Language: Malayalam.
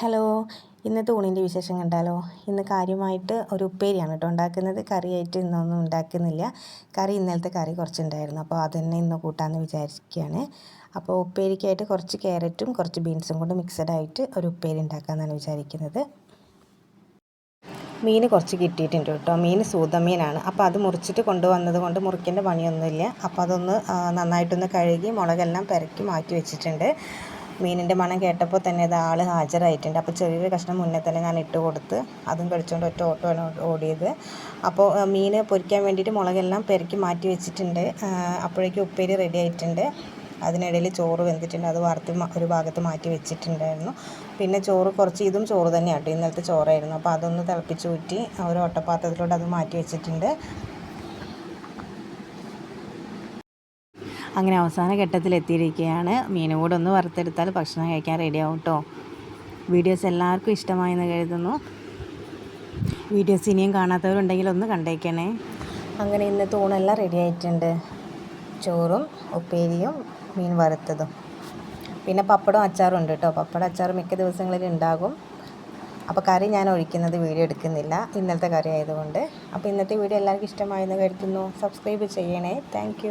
ഹലോ ഇന്നത്തെ ഊണിന്റെ വിശേഷം കണ്ടാലോ? ഇന്ന് കാര്യമായിട്ട് ഒരു ഉപ്പേരിയാണ് കേട്ടോ ഉണ്ടാക്കുന്നത്. കറിയായിട്ട് ഇന്നൊന്നും ഉണ്ടാക്കുന്നില്ല. കറി ഇന്നലത്തെ കറി കുറച്ചുണ്ടായിരുന്നു. അപ്പോൾ അതന്നെ ഇന്ന് കൂട്ടാമെന്ന് വിചാരിക്കുകയാണ്. അപ്പോൾ ഉപ്പേരിക്കായിട്ട് കുറച്ച് ക്യാരറ്റും കുറച്ച് ബീൻസും കൊണ്ട് മിക്സഡ് ആയിട്ട് ഒരു ഉപ്പേരി ഉണ്ടാക്കാമെന്നാണ് വിചാരിക്കുന്നത്. മീൻ കുറച്ച് കിട്ടിയിട്ടുണ്ട് കേട്ടോ. മീൻ സൂതമീനാണ്. അപ്പോൾ അത് മുറിച്ചിട്ട് കൊണ്ടുവന്നത് കൊണ്ട് മുറിക്കേണ്ട പണിയൊന്നുമില്ല. അപ്പോൾ അതൊന്ന് നന്നായിട്ടൊന്ന് കഴുകി മുളകെല്ലാം പെരക്കി മാറ്റി വെച്ചിട്ടുണ്ട്. മീനിന്റെ മണം കേട്ടപ്പോൾ തന്നെ അത് ആൾ ഹാജരായിട്ടുണ്ട്. അപ്പോൾ ചെറിയൊരു കഷ്ണം മുന്നേ തന്നെ ഞാൻ ഇട്ട് കൊടുത്ത് അതും കഴിച്ചുകൊണ്ട് ഒറ്റ ഓട്ടമാണ് ഓടിയത്. അപ്പോൾ മീൻ പൊരിക്കാൻ വേണ്ടിയിട്ട് മുളകെല്ലാം പെരക്കി മാറ്റി വെച്ചിട്ടുണ്ട്. അപ്പോഴേക്കും ഉപ്പേരി റെഡി ആയിട്ടുണ്ട്. അതിനിടയിൽ ചോറ് വെന്തിട്ടുണ്ട്. അത് വറുത്ത് ഒരു ഭാഗത്ത് മാറ്റി വെച്ചിട്ടുണ്ടായിരുന്നു. പിന്നെ ചോറ് കുറച്ച് ഇതും ചോറ് തന്നെയാണ് കേട്ടോ. ഇന്നലത്തെ ചോറായിരുന്നു. അപ്പോൾ അതൊന്ന് തിളപ്പിച്ച് ഊറ്റി ഒരു ഒട്ടപ്പാത്രത്തിലോട്ട് അത് മാറ്റി വെച്ചിട്ടുണ്ട്. അങ്ങനെ അവസാന ഘട്ടത്തിൽ എത്തിയിരിക്കുകയാണ് മീനും ഒന്ന് വറുത്തെടുത്താൽ ഭക്ഷണം കഴിക്കാൻ റെഡിയാവും കേട്ടോ വീഡിയോസ് എല്ലാവർക്കും ഇഷ്ടമായെന്ന് കരുതുന്നു. വീഡിയോസ് ഇനിയും കാണാത്തവരുണ്ടെങ്കിൽ ഒന്ന് കണ്ടേക്കണേ. അങ്ങനെ ഇന്നത്തെ ഊണെല്ലാം റെഡി ആയിട്ടുണ്ട് ചോറും ഉപ്പേരിയും മീൻ വറുത്തതും. പിന്നെ പപ്പടവും അച്ചാറും ഉണ്ട് കേട്ടോ പപ്പടം അച്ചാർ മിക്ക ദിവസങ്ങളിൽ ഉണ്ടാകും. അപ്പോൾ കറി ഞാൻ ഒഴിക്കുന്നത് വീഡിയോ എടുക്കുന്നില്ല. ഇന്നലത്തെ കറി ആയതുകൊണ്ട്. അപ്പോൾ ഇന്നത്തെ വീഡിയോ എല്ലാവർക്കും ഇഷ്ടമായെന്ന് കരുതുന്നു. സബ്സ്ക്രൈബ് ചെയ്യണേ. താങ്ക്